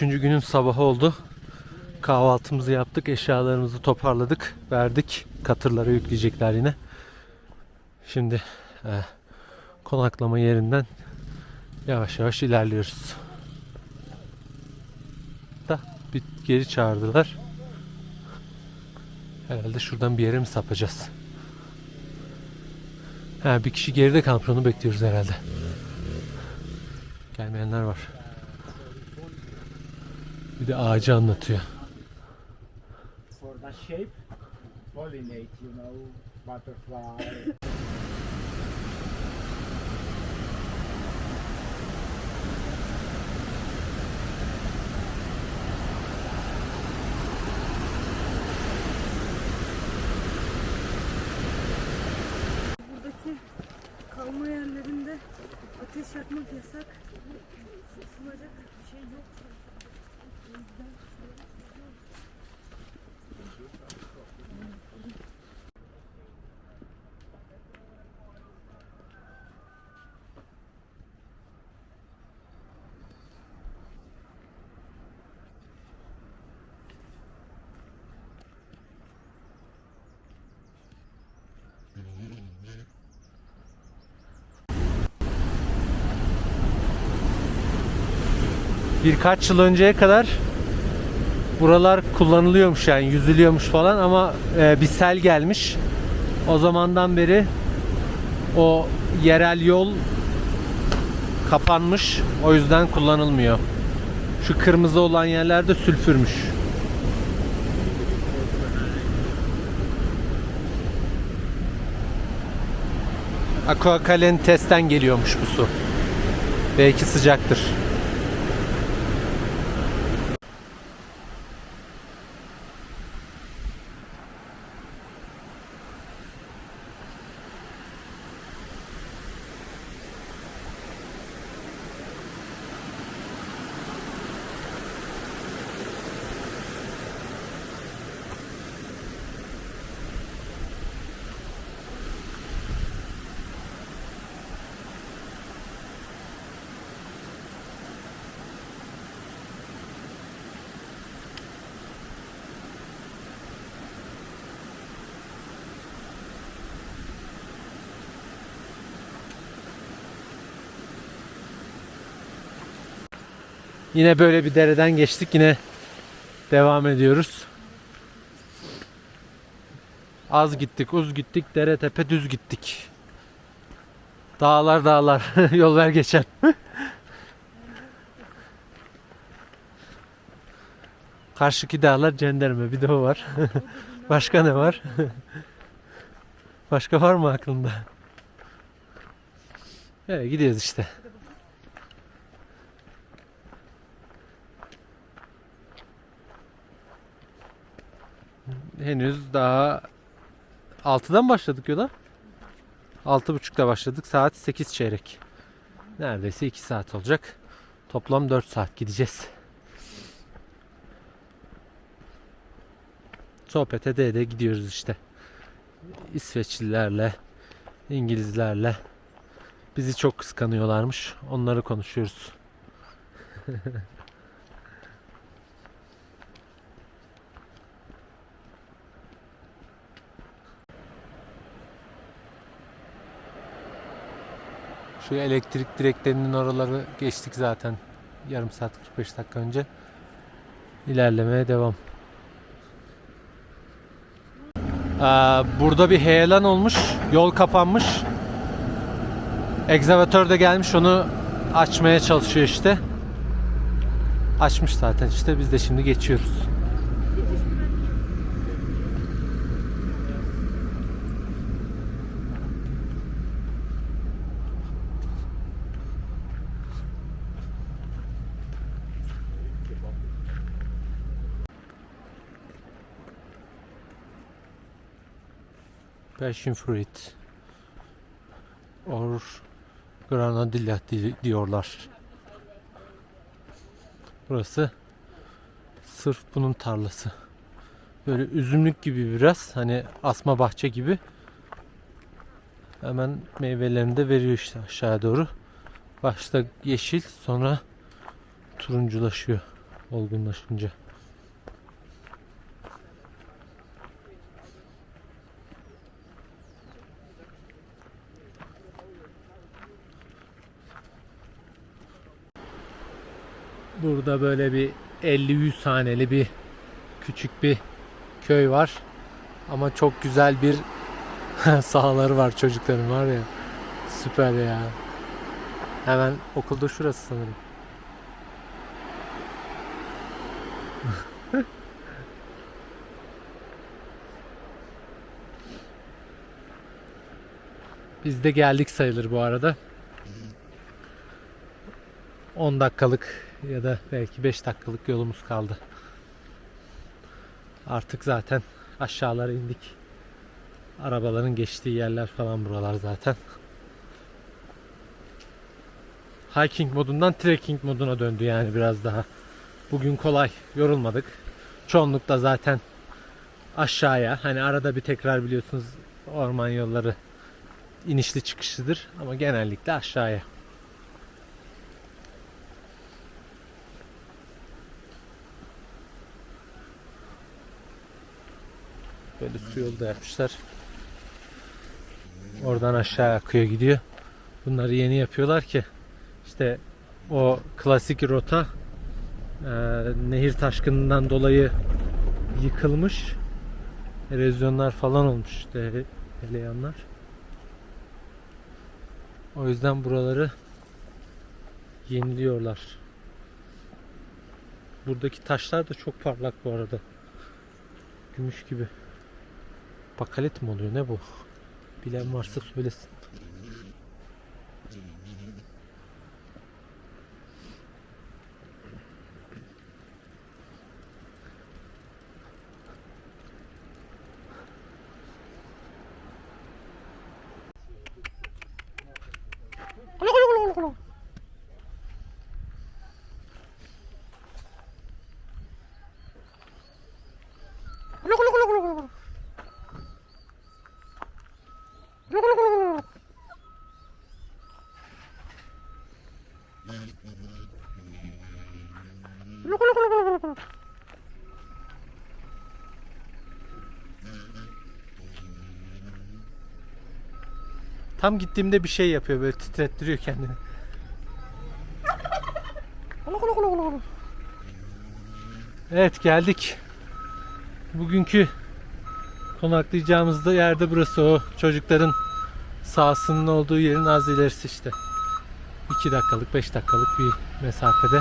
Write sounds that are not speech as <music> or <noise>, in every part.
Üçüncü günün sabahı oldu. Kahvaltımızı yaptık, eşyalarımızı toparladık, verdik. Katırlara yükleyecekler yine. Şimdi e, konaklama yerinden yavaş yavaş ilerliyoruz. Da bir geri çağırdılar. Herhalde şuradan bir yere mi sapacağız? Ha, bir kişi geride kalmış onu bekliyoruz herhalde. Gelmeyenler var. Bir de ağacı anlatıyor. for the shape, pollinate, you know, butterfly. Buradaki kalma yerlerinde ateş yakmak yasak. Isınacak bir şey yok. Thank you. Birkaç yıl önceye kadar buralar kullanılıyormuş yani yüzülüyormuş falan ama e, bir sel gelmiş. O zamandan beri o yerel yol kapanmış. O yüzden kullanılmıyor. Şu kırmızı olan yerlerde sülfürmüş. Aquacalen testten geliyormuş bu su. Belki sıcaktır. Yine böyle bir dereden geçtik. Yine devam ediyoruz. Az gittik, uz gittik, dere tepe düz gittik. Dağlar dağlar. <laughs> Yol ver geçen. <laughs> Karşıki dağlar cenderme. Bir de o var. <laughs> Başka ne var? Başka var mı aklında? Evet gidiyoruz işte. Henüz daha 6'dan başladık yola. 6.30'da başladık. Saat 8 çeyrek. Neredeyse 2 saat olacak. Toplam 4 saat gideceğiz. Sohbet ede ede gidiyoruz işte. İsveçlilerle, İngilizlerle. Bizi çok kıskanıyorlarmış. Onları konuşuyoruz. <laughs> Şu elektrik direklerinin oraları geçtik zaten. Yarım saat 45 dakika önce. İlerlemeye devam. Aa, burada bir heyelan olmuş. Yol kapanmış. Egzavatör de gelmiş onu açmaya çalışıyor işte. Açmış zaten işte biz de şimdi geçiyoruz. Passion fruit or granadilla di- diyorlar. Burası sırf bunun tarlası. Böyle üzümlük gibi biraz hani asma bahçe gibi. Hemen meyvelerini de veriyor işte aşağı doğru. Başta yeşil sonra turunculaşıyor olgunlaşınca. Burada böyle bir 50-100 haneli bir küçük bir köy var. Ama çok güzel bir <laughs> sahaları var çocukların var ya. Süper ya. Hemen okulda şurası sanırım. <laughs> Biz de geldik sayılır bu arada. 10 dakikalık ya da belki 5 dakikalık yolumuz kaldı. Artık zaten aşağılara indik. Arabaların geçtiği yerler falan buralar zaten. Hiking modundan trekking moduna döndü yani biraz daha. Bugün kolay, yorulmadık. Çoğunlukla zaten aşağıya. Hani arada bir tekrar biliyorsunuz orman yolları inişli çıkışlıdır ama genellikle aşağıya. Böyle su yolu da yapmışlar. Oradan aşağı akıyor gidiyor. Bunları yeni yapıyorlar ki işte o klasik rota e, nehir taşkınından dolayı yıkılmış. Erozyonlar falan olmuş işte heleyanlar. O yüzden buraları yeniliyorlar. Buradaki taşlar da çok parlak bu arada. Gümüş gibi. Bakalet mi oluyor ne bu? Bilen varsa söylesin. Tam gittiğimde bir şey yapıyor böyle titrettiriyor kendini. Evet geldik. Bugünkü konaklayacağımız da yerde burası o çocukların sahasının olduğu yerin az ilerisi işte. 2 dakikalık 5 dakikalık bir mesafede.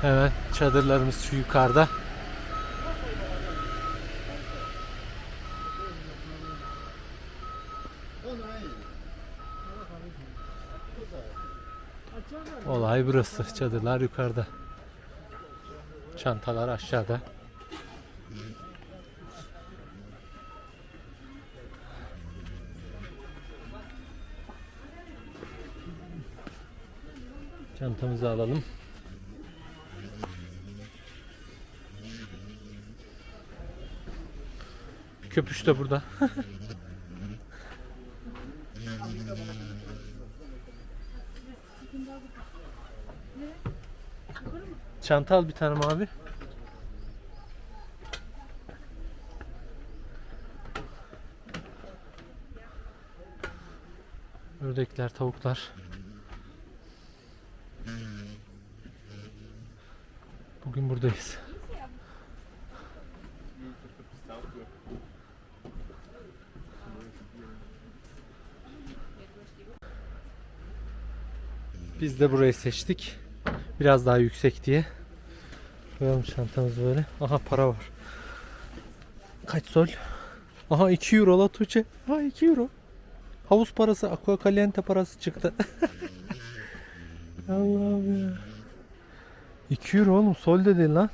Hemen çadırlarımız şu yukarıda. Olay burası. Çadırlar yukarıda. Çantalar aşağıda. Çantamızı alalım. Köpüş de burada. <laughs> Çanta al bir tane mavi. Ördekler, tavuklar. Bugün buradayız. Biz de burayı seçtik. Biraz daha yüksek diye. Koyalım çantamızı böyle. Aha para var. Kaç sol? Aha 2 euro la Tuğçe. Ha 2 euro. Havuz parası, aqua caliente parası çıktı. <laughs> Allah'ım ya. 2 euro oğlum sol de lan.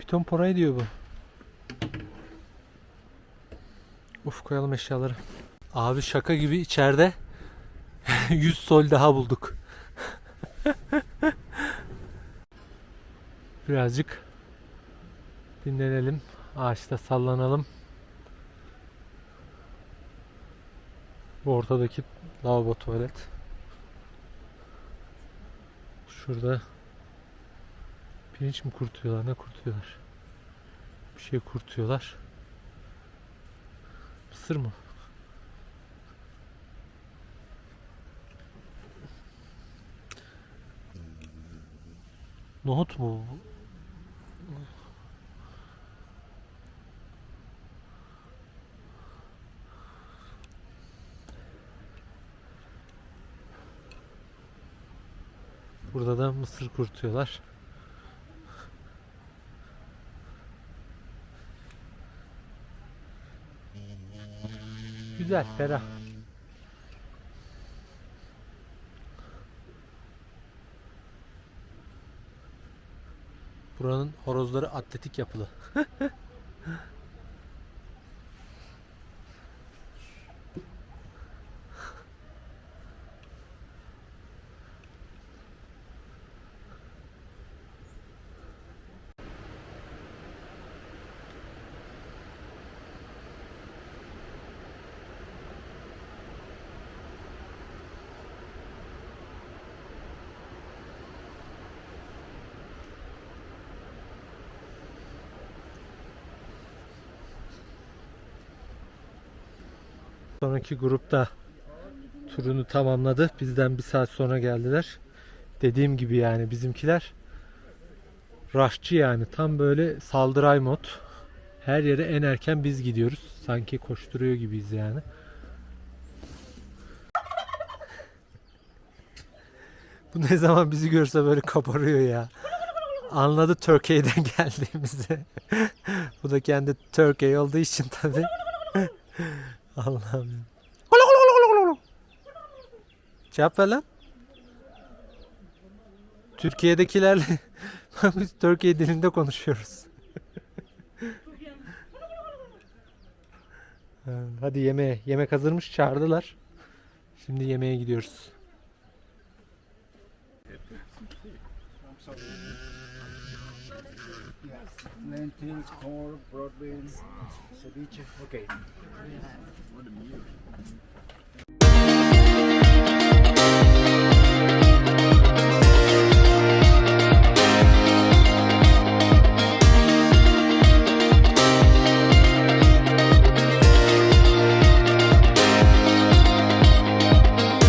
Bir ton para ediyor bu. Uf koyalım eşyaları. Abi şaka gibi içeride <laughs> 100 sol daha bulduk. <laughs> Birazcık dinlenelim. Ağaçta sallanalım. Bu ortadaki lavabo tuvalet. Şurada Pirinç mi kurtuyorlar? Ne kurtuyorlar? Bir şey kurtuyorlar. Mısır mı? Nohut mu? Bu? Burada da mısır kurtuyorlar. Güzel, ferah. Buranın horozları atletik yapılı. <laughs> Sonraki grup da turunu tamamladı. Bizden bir saat sonra geldiler. Dediğim gibi yani bizimkiler rushçı yani tam böyle saldıray mod. Her yere en erken biz gidiyoruz. Sanki koşturuyor gibiyiz yani. <laughs> Bu ne zaman bizi görse böyle kabarıyor ya. Anladı Türkiye'den <laughs> geldiğimizi. Bu da kendi Türkiye olduğu için tabii. Allah'ım. ya. Cevap ver lan. Türkiye'dekilerle <laughs> biz Türkiye dilinde konuşuyoruz. Ha, <laughs> Hadi yemeğe. Yemek hazırmış çağırdılar. Şimdi yemeğe gidiyoruz. lentils, corn, broad beans, ceviche. Okay. What a meal.